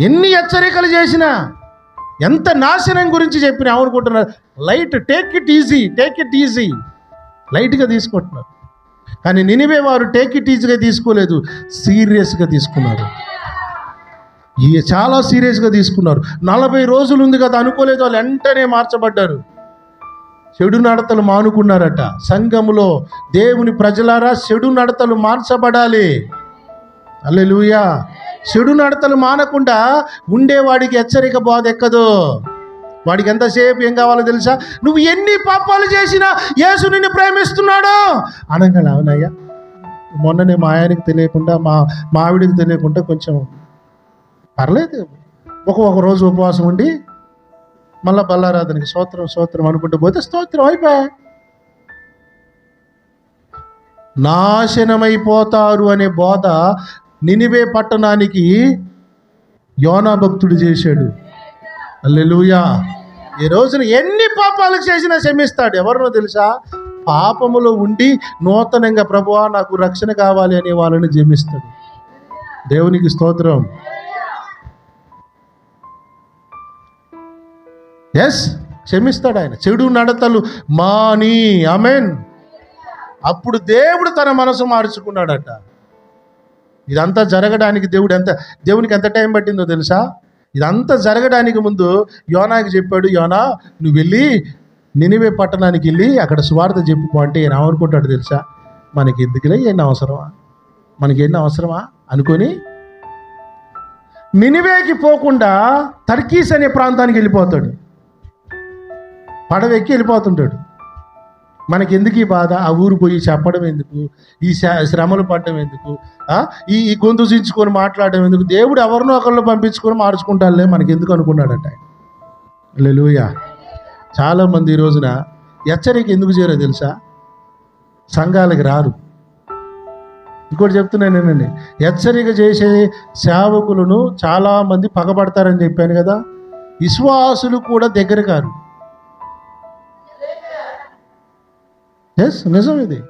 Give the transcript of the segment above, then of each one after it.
ఎన్ని హెచ్చరికలు చేసినా ఎంత నాశనం గురించి చెప్పిన అనుకుంటున్నారు light take it easy take it easy లైట్గా తీసుకుంటున్నారు. కానీ నినివే వారు టేక్ ఇట్ ఈజీగా తీసుకోలేదు సీరియస్గా తీసుకున్నారు. ఈ చాలా సీరియస్గా తీసుకున్నారు. నలభై రోజులు ఉంది కదా అనుకోలేదు వాళ్ళు వెంటనే మార్చబడ్డారు. చెడు నడతలు మానుకున్నారట. సంఘములో దేవుని ప్రజలారా చెడు నడతలు మార్చబడాలి. అల్లెలుయా చెడు నడతలు మానకుండా ఉండేవాడికి హెచ్చరిక బాధ ఎక్కదు. వాడికి ఎంతసేపు ఏం కావాలో తెలుసా? నువ్వు ఎన్ని పాపాలు చేసినా యేసు నిన్ను ప్రేమిస్తున్నాడు. అనగా అవునయ్యా. మొన్ననే మా ఆయనకి తెలియకుండా మా మావిడికి తెలియకుండా కొంచెం పర్లేదు. ఒక ఒక రోజు ఉపవాసం ఉండి మళ్ళా బల్లారాధనకి స్తోత్రం స్తోత్రం అనుకుంటూ పోతే స్తోత్రం అయిపోయా నాశనమైపోతారు అనే బోధ నినివే పట్టణానికి యోనా భక్తుడు చేశాడు. అల్లెలుయా ఈ రోజున ఎన్ని పాపాలు చేసినా క్షమిస్తాడు. ఎవరినో తెలుసా? పాపములో ఉండి నూతనంగా ప్రభువా నాకు రక్షణ కావాలి అనే వాళ్ళని జమిస్తాడు. దేవునికి స్తోత్రం. ఎస్ క్షమిస్తాడు ఆయన. చెడు నడతలు మాని. అమెన్ అప్పుడు దేవుడు తన మనసు మార్చుకున్నాడట. ఇదంతా జరగడానికి దేవుడు ఎంత దేవునికి ఎంత టైం పట్టిందో తెలుసా? ఇదంతా జరగడానికి ముందు యోనాకి చెప్పాడు యోనా నువ్వు వెళ్ళి నినివే పట్టణానికి వెళ్ళి అక్కడ స్వార్థ చెప్పుకో అంటే ఈయన అనుకుంటాడు తెలుసా? మనకి ఎందుకులే ఏం అవసరమా? మనకి ఏం అవసరమా? అనుకొని నినివేకి పోకుండా తర్కీస్ అనే ప్రాంతానికి వెళ్ళిపోతాడు. పడవ ఎక్కి వెళ్ళిపోతుంటాడు. మనకి ఎందుకు ఈ బాధ? ఆ ఊరు పోయి చెప్పడం ఎందుకు? ఈ శ్రమలు పడడం ఎందుకు? ఈ ఈ గొంతు చించుకొని మాట్లాడడం ఎందుకు? దేవుడు ఎవరినో ఒకళ్ళు పంపించుకొని మార్చుకుంటాలే మనకి ఎందుకు అనుకున్నాడట లెలుయా చాలామంది ఈ రోజున హెచ్చరిక ఎందుకు చేయరో తెలుసా? సంఘాలకి రారు. ఇంకోటి చెప్తున్నాను నేనండి. హెచ్చరిక చేసే సేవకులను చాలామంది పగబడతారని చెప్పాను కదా. విశ్వాసులు కూడా దగ్గర కారు ఎస్ నిజం ఇది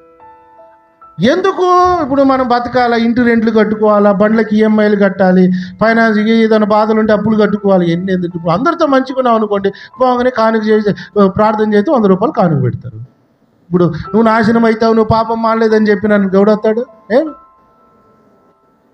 ఎందుకు? ఇప్పుడు మనం బతకాలా? ఇంటి రెంట్లు కట్టుకోవాలా? బండ్లకి ఈఎంఐలు కట్టాలి? ఫైనాన్స్ ఏదైనా బాధలు ఉంటే అప్పులు కట్టుకోవాలి? ఎన్ని ఎందుకు? ఇప్పుడు అందరితో మంచుకున్నావు అనుకోండి పోగానే కానుక చేసి ప్రార్థన చేస్తే వంద రూపాయలు కానుక పెడతారు. ఇప్పుడు నువ్వు నాశనం అవుతావు నువ్వు పాపం మానలేదని చెప్పి నన్ను గౌడవుతాడు ఏం?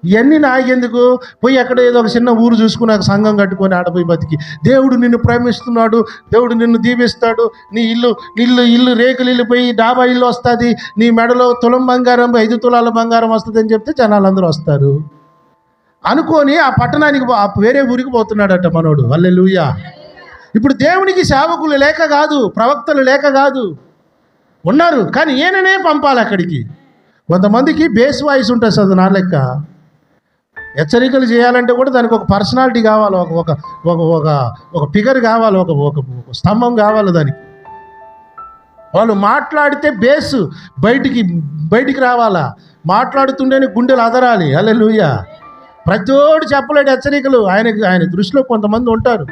ఇవన్నీ నాకెందుకు? పోయి ఎక్కడ ఏదో ఒక చిన్న ఊరు చూసుకుని ఒక సంఘం కట్టుకొని ఆడపోయి బతికి. దేవుడు నిన్ను ప్రేమిస్తున్నాడు దేవుడు నిన్ను దీవిస్తాడు. నీ ఇల్లు ఇల్లు ఇల్లు రేకులు ఇల్లు పోయి డాబా ఇల్లు వస్తుంది. నీ మెడలో తులం బంగారం ఐదు తులాల బంగారం వస్తుంది అని చెప్తే జనాలందరూ వస్తారు. అనుకొని ఆ పట్టణానికి వేరే ఊరికి పోతున్నాడట మనోడు. వల్లే ఇప్పుడు దేవునికి సేవకులు లేక కాదు ప్రవక్తలు లేక కాదు. ఉన్నారు కానీ ఈయననే పంపాలి అక్కడికి. కొంతమందికి బేస్ వాయిస్ ఉంటుంది సార్ నా లెక్క. హెచ్చరికలు చేయాలంటే కూడా దానికి ఒక పర్సనాలిటీ కావాలి ఒక ఒక ఒక ఒక ఒక ఫిగర్ కావాలి ఒక ఒక స్తంభం కావాలి దానికి. వాళ్ళు మాట్లాడితే బేస్ బయటికి బయటికి రావాలా? మాట్లాడుతుండేనే గుండెలు అదరాలి. అల్లే లూయ ప్రతోడు చెప్పలేడు హెచ్చరికలు. ఆయనకి ఆయన దృష్టిలో కొంతమంది ఉంటారు.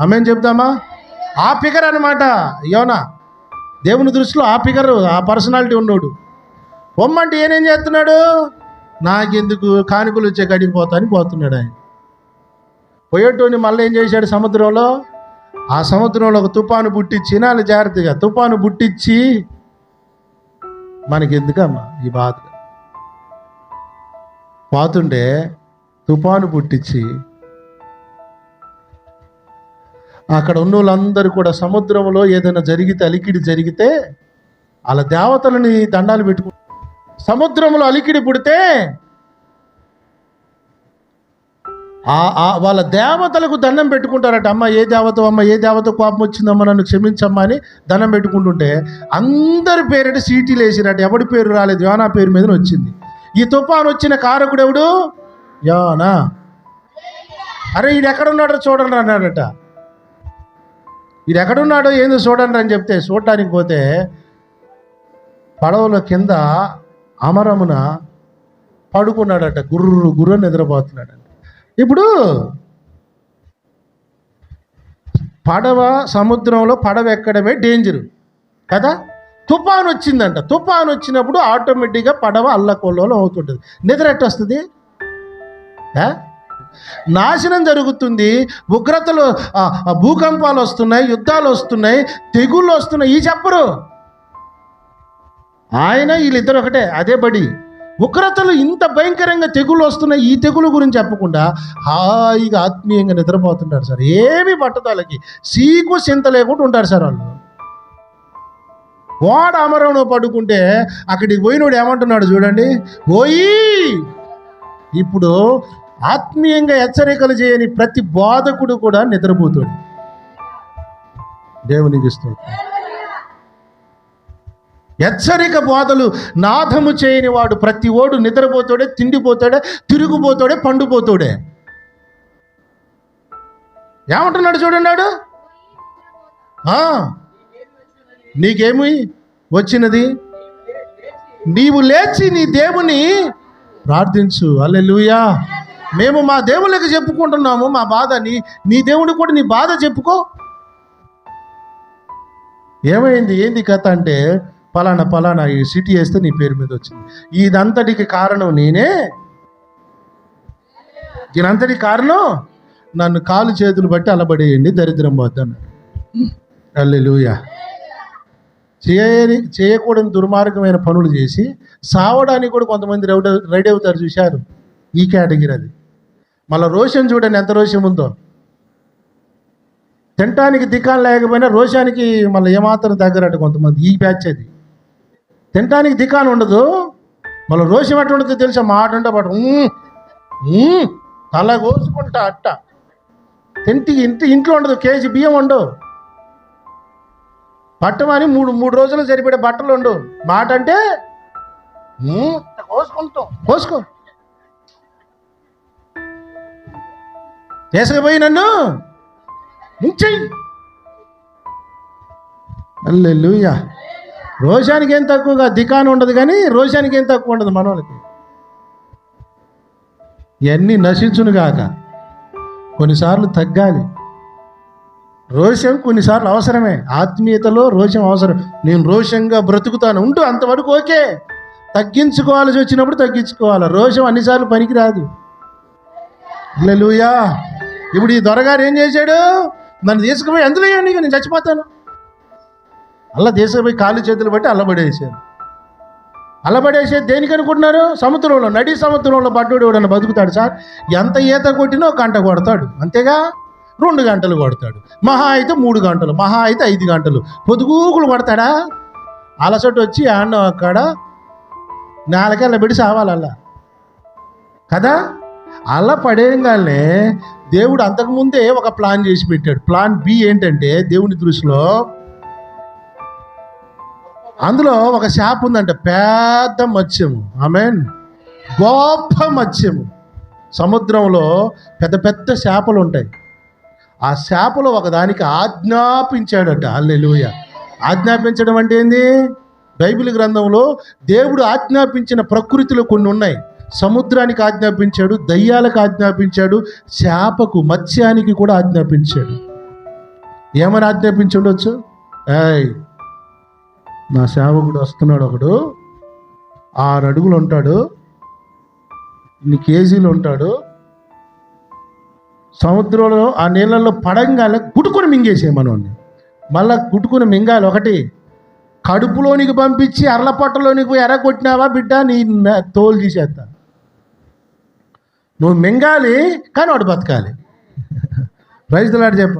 ఆమెన్ చెప్దామా? ఆ ఫిగర్ అనమాట యోనా దేవుని దృష్టిలో ఆ ఫిగర్ ఆ పర్సనాలిటీ ఉన్నాడు. బొమ్మంటే ఏనేం చేస్తున్నాడు? నాకెందుకు? కానుకలు వచ్చే కాడికి పోతా అని పోతున్నాడు ఆయన. పోయేటోని మళ్ళీ ఏం చేశాడు సముద్రంలో? ఆ సముద్రంలో ఒక తుఫాను పుట్టించి నాలు జాగ్రత్తగా తుఫాను పుట్టించి మనకెందుకమ్మా ఈ బాధ? పోతుంటే తుఫాను పుట్టించి అక్కడ ఉన్న వాళ్ళందరూ కూడా సముద్రంలో ఏదైనా జరిగితే అలికిడి జరిగితే వాళ్ళ దేవతలని దండాలు పెట్టుకు సముద్రంలో అలికిడి పుడితే ఆ- ఆ వాళ్ళ దేవతలకు దండం పెట్టుకుంటారట అమ్మ ఏ దేవత అమ్మ ఏ దేవత కోపం వచ్చిందమ్మ నన్ను క్షమించమ్మా అని దండం పెట్టుకుంటుంటే అందరి పేరిట సీటీలు వేసిరట. ఎవడి పేరు రాలేదు యోనా పేరు మీద వచ్చింది. ఈ తుఫాను వచ్చిన కారకుడు ఎవడు? యోనా. అరే ఈడు ఎక్కడున్నాడో చూడండి అన్నాడట. ఈడు ఎక్కడున్నాడో ఏందో చూడండి అని చెప్తే చూడటానికి పోతే పడవల కింద అమరమున పడుకున్నాడట గుర్రు గుర్రు నిద్రపోతున్నాడట. ఇప్పుడు పడవ సముద్రంలో పడవ ఎక్కడమే డేంజరు కదా? తుఫాన్ వచ్చిందంట. తుఫాన్ వచ్చినప్పుడు ఆటోమేటిక్గా పడవ అల్లకొల్లోలం అవుతుంటుంది. నిద్ర ఎట్ట వస్తుంది నాశనం జరుగుతుంది. ఉగ్రతలు భూకంపాలు వస్తున్నాయి యుద్ధాలు వస్తున్నాయి తెగుళ్ళు వస్తున్నాయి. ఈ చెప్పరు. ఆయన వీళ్ళిద్దరు ఒకటే అదే బడి. ఉగ్రతలు ఇంత భయంకరంగా తెగులు వస్తున్నాయి ఈ తెగులు గురించి చెప్పకుండా హాయిగా ఆత్మీయంగా నిద్రపోతుంటారు సార్. ఏమి పట్టదలకి సీకు చింత లేకుండా ఉంటారు సార్ వాళ్ళు. వాడ అమరవను పడుకుంటే అక్కడికి పోయినోడు ఏమంటున్నాడు చూడండి? పోయి ఇప్పుడు ఆత్మీయంగా హెచ్చరికలు చేయని ప్రతి బోధకుడు కూడా నిద్రపోతాడు. దేవునికి ఇస్తాడు హెచ్చరిక బోధలు నాదము చేయని వాడు ప్రతి ఓడు నిద్రపోతాడే తిండిపోతాడే తిరుగుపోతాడే పండుపోతాడే. ఏమంటున్నాడు చూడన్నాడు నీకేమి వచ్చినది? నీవు లేచి నీ దేవుని ప్రార్థించు. అల్లెలుయా మేము మా దేవుళ్ళకి చెప్పుకుంటున్నాము మా బాధ నీ నీ దేవుడు కూడా నీ బాధ చెప్పుకో. ఏమైంది? ఏంది కథ అంటే పలానా పలానా ఈ సిటీ వేస్తే నీ పేరు మీద వచ్చింది. ఇదంతటికి కారణం నేనే. దీనంతటికి కారణం నన్ను కాలు చేతులు బట్టి అలబడేయండి దరిద్రం వద్దన్నాడు అల్లెలుయా చేయని చేయకూడని దుర్మార్గమైన పనులు చేసి సావడానికి కూడా కొంతమంది రెడీ రెడీ అవుతారు చూశారు ఈ కేటగిరీ అది. మళ్ళీ రోషన్ చూడండి ఎంత రోషం ఉందో. తినటానికి దిక్కాలు లేకపోయినా రోషానికి మళ్ళీ ఏమాత్రం తగ్గరట కొంతమంది ఈ బ్యాచ్ అది. తినటానికి దిక్కాను ఉండదు. మళ్ళీ రోషం ఎట్లా ఉండదు తెలుసా? మాట ఉంటే తల కోసుకుంటా అట్ట. తింటి ఇంటి ఇంట్లో ఉండదు. కేజీ బియ్యం ఉండవు బట్టమని మూడు మూడు రోజులు సరిపడే బట్టలు ఉండు మాట అంటే కోసుకుంటాం. కోసుకో. తీసుకుపోయి నన్ను ముంచెయ్యి అల్లెలుయా రోషానికి ఏం తక్కువగా? దికాను ఉండదు కానీ రోషానికి ఏం తక్కువ ఉండదు మనోళ్ళకి ఇవన్నీ నశించును కాక కొన్నిసార్లు తగ్గాలి. రోషం కొన్నిసార్లు అవసరమే. ఆత్మీయతలో రోషం అవసరం. నేను రోషంగా బ్రతుకుతాను. ఉంటూ అంతవరకు ఓకే. తగ్గించుకోవాల్సి వచ్చినప్పుడు తగ్గించుకోవాలి. రోషం అన్నిసార్లు పనికిరాదు. లూయా ఇప్పుడు ఈ దొరగారు ఏం చేశాడు? నన్ను తీసుకుపోయి ఎందులో నేను చచ్చిపోతాను. అలా తీసుకుపోయి కాలు చేతులు బట్టి అల్లబడేసారు అల్లబడేసేది దేనికి అనుకుంటున్నారు? సముద్రంలో నడి సముద్రంలో పడ్డోడు ఎవడన్నా బతుకుతాడు సార్? ఎంత ఈత కొట్టినా ఒక గంట కొడతాడు. అంతేగా? రెండు గంటలు కొడతాడు. మహా అయితే మూడు గంటలు మహా అయితే ఐదు గంటలు. పొదుగుకులు కొడతాడా? అలసట వచ్చి ఆడ అక్కడ నాలుగేళ్ళ పెట్టి సావాలి అలా కదా? అలా పడేయంగానే దేవుడు అంతకుముందే ఒక ప్లాన్ చేసి పెట్టాడు. ప్లాన్ బి ఏంటంటే దేవుని దృష్టిలో అందులో ఒక చేప ఉందంట పెద్ద మత్స్యము ఆమెన్. గొప్ప మత్స్యము సముద్రంలో పెద్ద పెద్ద చేపలు ఉంటాయి. ఆ చేపలు ఒకదానికి ఆజ్ఞాపించాడట అల్లెలుయ ఆజ్ఞాపించడం అంటే ఏంది? బైబిల్ గ్రంథంలో దేవుడు ఆజ్ఞాపించిన ప్రకృతిలో కొన్ని ఉన్నాయి. సముద్రానికి ఆజ్ఞాపించాడు దయ్యాలకు ఆజ్ఞాపించాడు చేపకు మత్స్యానికి కూడా ఆజ్ఞాపించాడు. ఏమని ఆజ్ఞాపించుండొచ్చు ఏయ్ నా సేవకుడు వస్తున్నాడు ఒకడు. ఆరు అడుగులు ఉంటాడు. ఇన్ని కేజీలు ఉంటాడు. సముద్రంలో ఆ నీళ్ళల్లో పడంగానే గుట్టుకొని మింగేసే మనోడిని మళ్ళా గుట్టుకుని మింగాలి ఒకటి. కడుపులోనికి పంపించి అర్లపట్టలోనికి పోయి ఎరగొట్టినావా బిడ్డ? నీ తోలు తీసేస్తా. నువ్వు మింగాలి కానీ వాడు బతకాలి. రైతులాడు లాడు చెప్ప